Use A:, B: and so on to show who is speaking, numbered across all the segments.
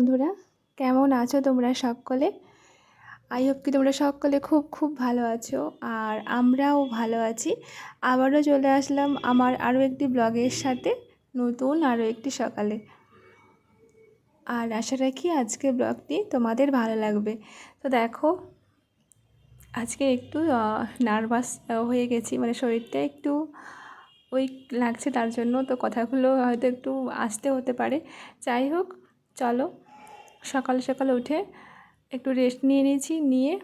A: বন্ধুরা, কেমন আছো তোমরা সকলে? আই হোপ কি তোমরা সকলে খুব খুব ভালো আছো আর আমরাও ভালো আছি। আবারও চলে আসলাম আমার আরও একটি ব্লগের সাথে, নতুন আরও একটি সকালে। আর আশা রাখি আজকে ব্লগটি তোমাদের ভালো লাগবে। তো দেখো, আজকে একটু নার্ভাস হয়ে গেছি মানে শরীরটা একটু উইক লাগছে তার জন্য, তো কথাগুলো হয়তো একটু আসতে হতে পারে। যাই হোক, চলো সকাল সকাল উঠে একটু রেস্ট নিয়ে নিয়েছি, নিয়ে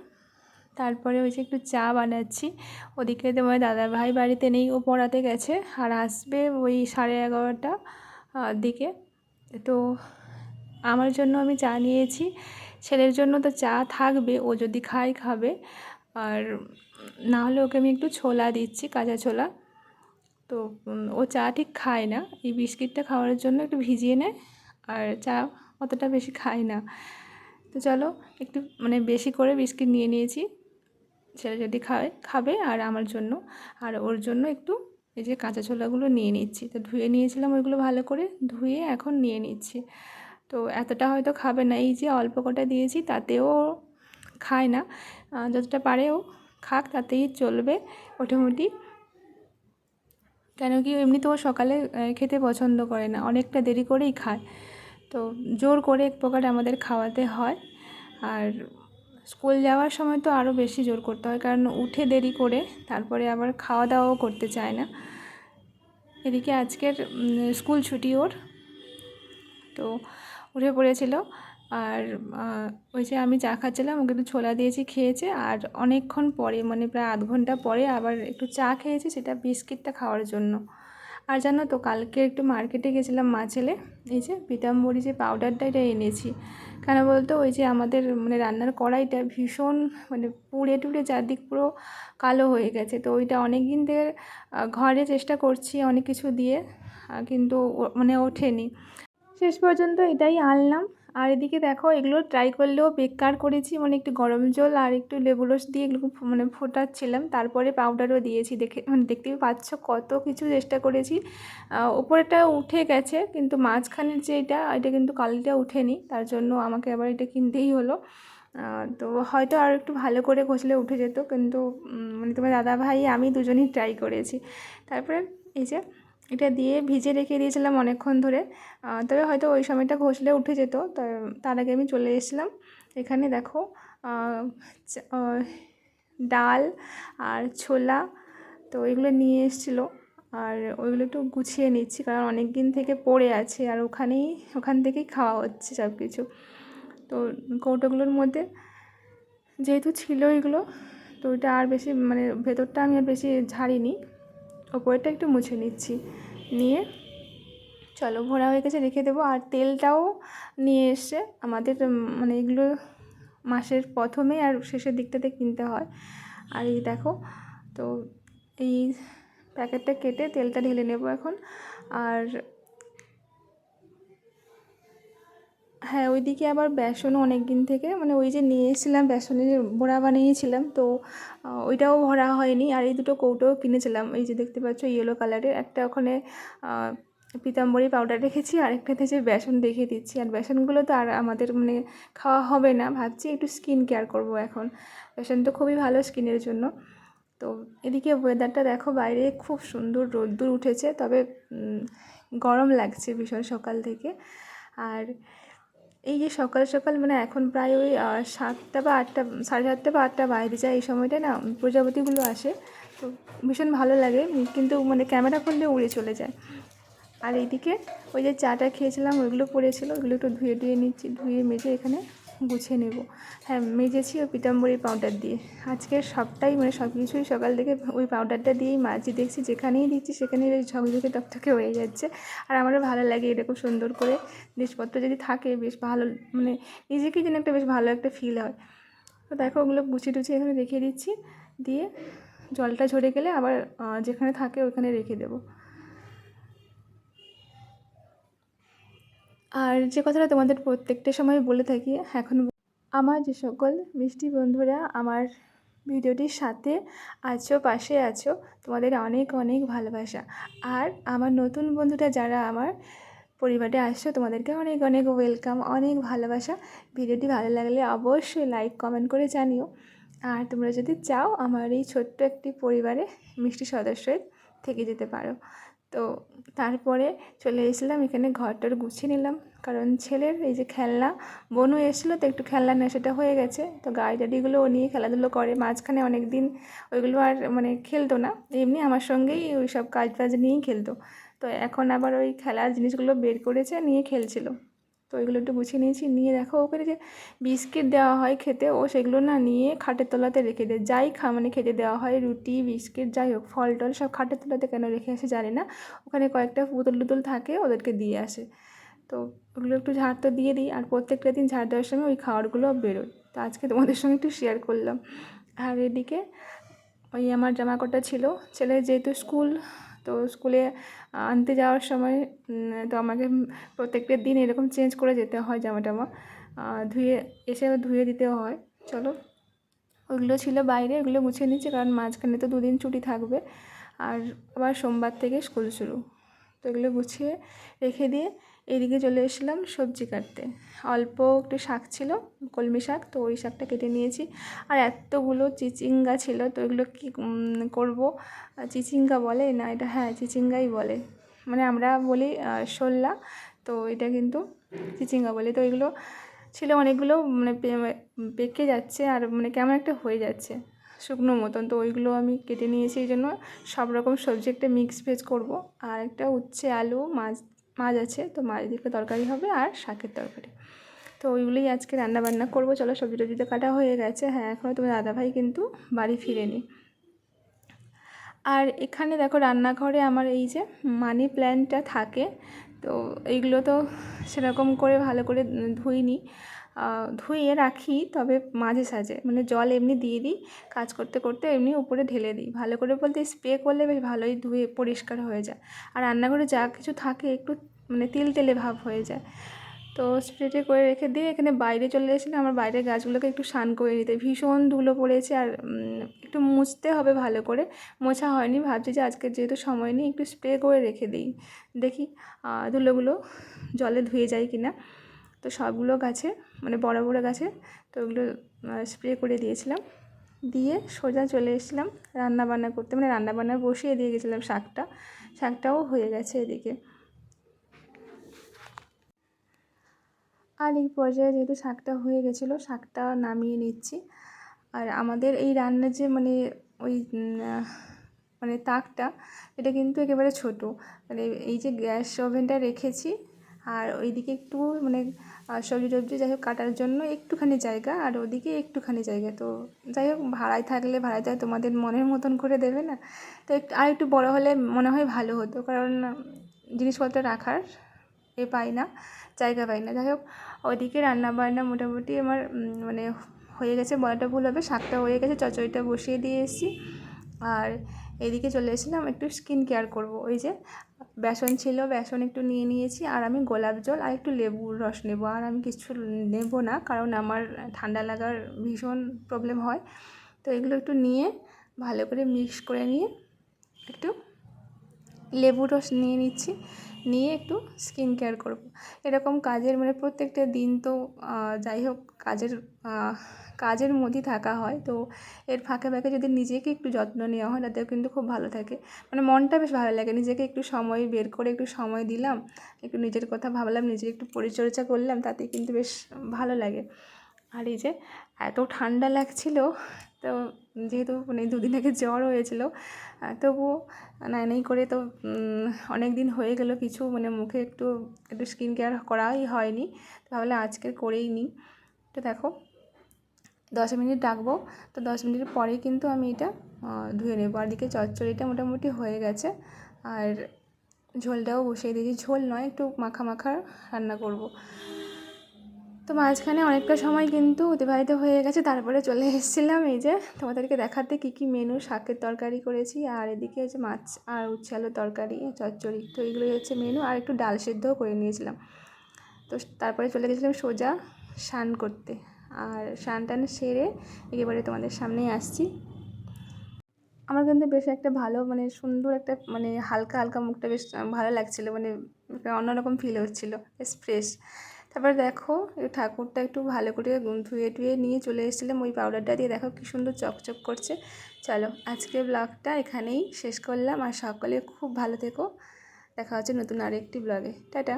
A: তারপরে যে একটু চা বানাচ্ছি। ওদিকে তোমার দাদা ভাই বাড়িতে নেই, ও পড়াতে গেছে আর আসবে ওই সাড়ে এগারোটা দিকে। তো আমার জন্য আমি চা নিয়েছি, ছেলের জন্য তো চা থাকবে, ও যদি খায়, খাবে। আর না হলে ওকে আমি একটু ছোলা দিচ্ছি, কাঁচা ছোলা। তো ও চা ঠিক খায় না, এই বিস্কিটটা খাওয়ার জন্য একটু ভিজিয়ে নেয়, আর চা অতটা বেশি খায় না। তো চলো একটু মানে বেশি করে বিস্কিট নিয়ে নিয়েছি। ছেলে যদি খায়, খাবে আর আমার জন্য। আর ওর জন্য একটু এই যে কাঁচা ছোলাগুলো নিয়ে নিচ্ছি। তো ধুয়ে নিয়েছিলাম ওইগুলো ভালো করে। ধুয়ে এখন নিয়ে নিচ্ছি। তো এতটা হয়তো খাবে না। এই যে অল্প কটা দিয়েছি তাতেও খায় না। যতটা পারেও খাক, তাতেই চলবে মোটামুটি। কেন কি এমনিতেও সকালে খেতে পছন্দ করে না। অনেকটা দেরি করেই খায়। তো জোর করে এক প্রকার আমাদের খাওয়াতে হয়। আর স্কুল যাওয়ার সময় তো আরও বেশি জোর করতে হয়, কারণ উঠে দেরি করে তারপরে আবার খাওয়া দাওয়াও করতে চায় না। এদিকে আজকের স্কুল ছুটি ওর। তো উঠে পড়েছিল আর ওই যে আমি চা খাচ্ছিলাম, ওকে একটু ছোলা দিয়েছি খেয়েছে আর অনেকক্ষণ পরে মানে প্রায় আধ ঘণ্টা পরে আবার একটু চা খেয়েছে, সেটা বিস্কিটটা খাওয়ার জন্য। আর জানো তো, কালকে একটু মার্কেটে গেছিলাম মা ছেলে, এই যে পিতাম্বরী যে পাউডারটা এটা এনেছি। কেন বলতো, ওই যে আমাদের মানে রান্নার কড়াইটা ভীষণ মানে পুড়ে টুড়ে চারদিক পুরো কালো হয়ে গেছে। তো ওইটা অনেক দিন থেকে ঘরে চেষ্টা করছি অনেক কিছু দিয়ে কিন্তু মানে ওঠেনি। শেষ পর্যন্ত এটাই আনলাম। আর এদিকে দেখো, এগুলো ট্রাই করলেও বেকার করেছি মানে একটু গরম জল আর একটু লেবু রস দিয়ে এগুলো মানে ফোটাচ্ছিলাম। তারপরে পাউডারও দিয়েছি, দেখে মানে দেখতেই পাচ্ছ কত কিছু চেষ্টা করেছি। ওপরেটা উঠে গেছে, কিন্তু মাঝখানের যে এটা এটা কিন্তু কালিটা উঠেনি, তার জন্য আমাকে আবার এটা কিনতেই হলো। তো হয়তো আর একটু ভালো করে ঘষলে উঠে যেত, কিন্তু মানে তোমার দাদা ভাই আমি দুজনেই ট্রাই করেছি। তারপরে এই যে এটা দিয়ে ভিজে রেখে দিয়েছিলাম অনেকক্ষণ ধরে। তবে হয়তো ওই সময়টা ঘষলে উঠে যেত। তার আগে আমি চলে এসেছিলাম। এখানে দেখো ডাল আর ছোলা, তো এগুলো নিয়ে এসেছিল। আর ওইগুলো একটু গুছিয়ে নিচ্ছি, কারণ অনেক দিন থেকে পড়ে আছে আর ওখানেই, ওখান থেকেই খাওয়া হচ্ছে সব কিছু তো কৌটোগুলোর মধ্যে যেহেতু ছিল এগুলো, তো ওইটা আর বেশি মানে ভেতরটা আমি আর বেশি ঝাড়িনি। ওপরেটা একটু মুছে নিচ্ছি। নিয়ে চলো ভরা হয়ে গেছে, রেখে দেবো। আর তেলটাও নিয়ে এসে আমাদের মানে এগুলো মাসের প্রথমে আর শেষের দিকটাতে কিনতে হয়। আর এই দেখো, তো এই প্যাকেটটা কেটে তেলটা ঢেলে নেব এখন। আর হ্যাঁ ওইদিকে আবার বেসনও অনেক দিন থেকে মানে ওই যে নিয়ে এসেছিলাম বেসনের বড়া বানিয়েছিলাম, তো ওইটাও ভরা হয়নি। আর এই দুটো কৌটোও কিনেছিলাম, এই যে দেখতে পাচ্ছ ইয়েলো কালারের একটা ওখানে পিতাম্বরী পাউডার রেখেছি, আর আরেকটাতে যে বেসন রেখে দিচ্ছি। আর বেসনগুলো তো আর আমাদের মানে খাওয়া হবে না, ভাবছি একটু স্কিন কেয়ার করব এখন। বেসন তো খুবই ভালো স্কিনের জন্য। তো, এদিকে ওয়েদারটা দেখো, বাইরে খুব সুন্দর রোদ্দুর উঠেছে, তবে গরম লাগছে ভীষণ সকাল থেকে। আর এই যে সকাল সকাল মানে এখন প্রায় ওই সাতটা বা আটটা, সাড়ে সাতটা বা আটটা বাইরে যায় এই সময়টা না প্রজাপতিগুলো আসে। তো ভীষণ ভালো লাগে কিন্তু মানে ক্যামেরা খুললে উড়ে চলে যায়। আর এইদিকে ওই যে চাটা খেয়েছিলাম, ওইগুলো পড়েছিল, ওইগুলো একটু ধুয়ে ধুয়ে নিচ্ছি, ধুয়ে মেজে এখানে গুছিয়ে নেব। হ্যাঁ মেজেছি ওই পিতাম্বরী পাউডার দিয়ে। আজকে সবটাই মানে সব কিছুই সকাল থেকে ওই পাউডারটা দিয়েই মাজি দেখছি যেখানেই দিচ্ছি সেখানেই ঝকঝকে টকটকে হয়ে যাচ্ছে। আর আমারও ভালো লাগে এরকম সুন্দর করে। জিনিসপত্র যদি থাকে বেশ ভালো মানে নিজেকেই যেন একটা বেশ ভালো একটা ফিল হয়। তো দেখো ওগুলো গুছিয়ে টুছিয়ে এখানে রেখে দিচ্ছি। দিয়ে জলটা ঝরে গেলে আবার যেখানে থাকে ওখানে রেখে দেবো। আর যে কথাটা তোমাদের প্রত্যেকটা সময় বলে থাকি, এখন আমার যে সকল মিষ্টি বন্ধুরা, আমার ভিডিওটির সাথে আছো, পাশে আছো, তোমাদের অনেক অনেক ভালোবাসা। আর আমার নতুন বন্ধুরা যারা আমার পরিবারে আসছো, তোমাদেরকে অনেক অনেক ওয়েলকাম অনেক ভালোবাসা। ভিডিওটি ভালো লাগলে অবশ্যই লাইক কমেন্ট করে জানিও। আর তোমরা যদি চাও আমার এই ছোট্ট একটি পরিবারে মিষ্টি সদস্যের থেকে যেতে পারো। তো তারপরে চলে এসেছিলাম, এখানে ঘরটার গুছিয়ে নিলাম। কারণ ছেলের এই যে খেলনা, বনু এসেছিল তো একটু খেলনা নেশাটা হয়ে গেছে। তো গাড়ি টাড়িগুলো ও নিয়ে খেলাধুলো করে। মাঝখানে অনেক দিন ওইগুলো আর মানে খেলতো না। এমনি আমার সঙ্গেই ওই সব কাজ বাজ নিয়েই খেলতো। তো এখন আবার ওই খেলার জিনিসগুলো বের করেছে, নিয়ে খেলছিল। তো ওইগুলো একটু গুছিয়ে নিয়েছি। নিয়ে দেখো ওকে যে বিস্কিট দেওয়া হয় খেতে, ও সেগুলো না নিয়ে খাটের তলাতে রেখে দেয়। যাই খা মানে খেতে দেওয়া হয় রুটি, বিস্কিট, যাই হোক, ফল টল সব খাটের তলাতে কেন রেখে আসে জানি না। ওখানে কয়েকটা পুতুল টুতুল থাকে, ওদেরকে দিয়ে আসে। তো ওগুলো একটু ঝাড় তো দিয়ে দিই, আর প্রত্যেকটা দিন ঝাড় দেওয়ার সময় ওই খাবারগুলো বেরোয়। তো আজকে তোমাদের সঙ্গে একটু শেয়ার করলাম। আর এদিকে ওই আমার জামা কটা ছিল, ছেলে যেহেতু স্কুল তো স্কুলে আনতে যাওয়ার সময় তো আমাকে প্রত্যেকটা দিন এরকম চেঞ্জ করে যেতে হয় জামা টামা ধুয়ে, এসে ধুয়ে দিতে হয়। চলো। ওগুলো ছিল বাইরে ওগুলো গুছিয়ে নিচ্ছি কারণ মাঝখানে তো দুদিন ছুটি থাকবে। আর আবার সোমবার থেকে স্কুল শুরু। তো এগুলো গুছিয়ে রেখে দিয়ে এদিকে চলে এসেছিলাম সবজি কাটতে। অল্প একটু শাক ছিল, কলমি শাক, তো ওই শাকটা কেটে নিয়েছি। আর এতগুলো চিচিঙ্গা ছিল, তো এগুলো কী করব? চিচিঙ্গা বলে না, এটা হ্যাঁ চিচিঙ্গাই বলে। মানে আমরা বলি শোল্লা, তো এটা কিন্তু চিচিঙ্গা বলে। তো এগুলো ছিল অনেকগুলো মানে পেকে যাচ্ছে আর মানে কেমন একটা হয়ে যাচ্ছে, শুকনো মতন। তো ওইগুলো আমি কেটে নিয়েছি, এই জন্য সব রকম সবজি একটা মিক্স ভেজ করব। আর একটা উচ্ছে আলু, মাছ মাছ আছে, তো মাছ দিয়ে তরকারি হবে আর শাকের তরকারি। তো ওইগুলোই আজকে রান্না বান্না করব। চলো সবজি টবজিতে কাটা হয়ে গেছে হ্যাঁ এখনও তোমার দাদাভাই কিন্তু বাড়ি ফিরেনি। আর এখানে দেখো রান্নাঘরে আমার এই যে মানি প্ল্যান্টটা থাকে, তো এইগুলো তো সেরকম করে ভালো করে ধুইনি। ধুয়ে রাখি, তবে মাঝে সাঝে। মানে জল এমনি দিয়ে দিই, কাজ করতে করতে এমনি উপরে ঢেলে দিই। ভালো করে বলতে স্প্রে করলে বেশ ভালোই ধুয়ে পরিষ্কার হয়ে যায়। আর রান্নাঘরে যা কিছু থাকে একটু মানে তেল তেলে ভাব হয়ে যায়। তো স্প্রেটে করে রেখে দিয়ে এখানে বাইরে চলে এসেছিলাম। আমার বাইরের গাছগুলোকে একটু স্নান করে নিতে। ভীষণ ধুলো পড়েছে আর একটু মুছতে হবে ভালো করে। মোছা হয়নি, ভাবছি যে আজকে যেহেতু সময় নেই, একটু স্প্রে করে রেখে দিই। দেখি ধুলোগুলো জলে ধুয়ে যায় কি না তো সবগুলো গাছে মানে বড় বড় গাছে, তো ওগুলো স্প্রে করে দিয়েছিলাম। দিয়ে সোজা চলে এসেছিলাম রান্নাবান্না করতে। মানে রান্না বান্না বসিয়ে দিয়ে গেছিলাম শাকটা। শাকটাও হয়ে গেছে এদিকে। আর এই পর্যায়ে যেহেতু শাকটা হয়ে গেছিল, শাকটা নামিয়ে নিচ্ছি। আর আমাদের এই রান্নার যে মানে ওই মানে তাকটা, এটা কিন্তু একেবারে ছোট। মানে এই যে গ্যাস ওভেনটা রেখেছি আর ওইদিকে একটু মানে সবজি টবজি যাই হোক কাটার জন্য একটুখানি জায়গা আর ওদিকে একটুখানি জায়গা। তো যাই হোক, ভাড়ায় থাকলে ভাড়ায় তো তোমাদের মনের মতন করে দেবে না। তো একটু, আর একটু বড়ো হলে মনে হয় ভালো হতো, কারণ জিনিসপত্র রাখার এ পাই না, জায়গা পাই না। যাই হোক ওদিকে রান্না বান্না মোটামুটি আমার মানে হয়ে গেছে, বলাটা ভুল হবে, শাকটা হয়ে গেছে চচড়িটা বসিয়ে দিয়ে এসেছি আর এদিকে চলে এসেছিলাম, একটু স্কিন কেয়ার করব। ওই যে বেসন ছিল, বেসন একটু নিয়ে নিয়েছি, আর আমি গোলাপ জল আর একটু লেবুর রস নেব। আর আমি কিছু নেব না, কারণ আমার ঠান্ডা লাগার ভীষণ প্রবলেম হয়। তো এগুলো একটু নিয়ে ভালো করে মিক্স করে নিয়ে একটু লেবু রস নিয়ে নিচ্ছি। নিয়ে একটু স্কিন কেয়ার করব। এরকম কাজের মানে প্রত্যেকটা দিন তো যাই হোক কাজের কাজের মধ্যেই থাকা হয়। তো এর ফাঁকে ফাঁকে যদি নিজেকে একটু যত্ন নেওয়া হয়, তাতেও কিন্তু খুব ভালো থাকে। মানে মনটা বেশ ভালো লাগে। নিজেকে একটু সময় বের করে একটু সময় দিলাম, একটু নিজের কথা ভাবলাম, নিজের একটু পরিচর্যা করলাম, তাতে কিন্তু বেশ ভালো লাগে। আর এই যে এত ঠান্ডা লাগছিল, তো যেহেতু মানে দুদিন আগে জ্বর হয়েছিল তবুও নাই নাই করে তো অনেক দিন হয়ে গেল কিছু মানে মুখে একটু একটু স্কিন কেয়ার করাই হয়নি, তাহলে আজকে করেই নিই তো দেখো, দশ মিনিট রাখব তো দশ মিনিট পরেই কিন্তু আমি এটা ধুয়ে নেব। আর দিকে চচ্চড়িটা মোটামুটি হয়ে গেছে, আর ঝোলটাও বসিয়ে দিয়েছি। ঝোল নয়, একটু মাখা মাখা রান্না করব। তো মাঝখানে অনেকটা সময় কিন্তু অতিবাহিত হয়ে গেছে, তারপরে চলে এসেছিলাম এই যে তোমাদেরকে দেখাতে কী কী মেনু শাকের তরকারি করেছি আর এদিকে হচ্ছে মাছ আর উচ্ছে আলুর তরকারি, চচ্চড়ি, তো এগুলোই হচ্ছে মেনু আর একটু ডাল সেদ্ধও করে নিয়েছিলাম। তো তারপরে চলে গেছিলাম সোজা স্নান করতে আর স্নান টান সেরে একেবারে তোমাদের সামনেই আসছি। আমার কিন্তু বেশ একটা ভালো মানে সুন্দর একটা মানে হালকা হালকা মুখটা বেশ ভালো লাগছিল মানে অন্যরকম ফিল হচ্ছিল, বেশ ফ্রেশ তারপরে দেখো ঠাকুরটা একটু ভালো করে ধুয়ে টুয়ে নিয়ে চলে এসেছিলাম ওই পাউডারটা দিয়ে। দেখো কী সুন্দর চকচক করছে। চলো আজকে ব্লগটা এখানেই শেষ করলাম। আর সকলে খুব ভালো থেকো। দেখা হচ্ছে নতুন আরেকটি ব্লগে টাটা!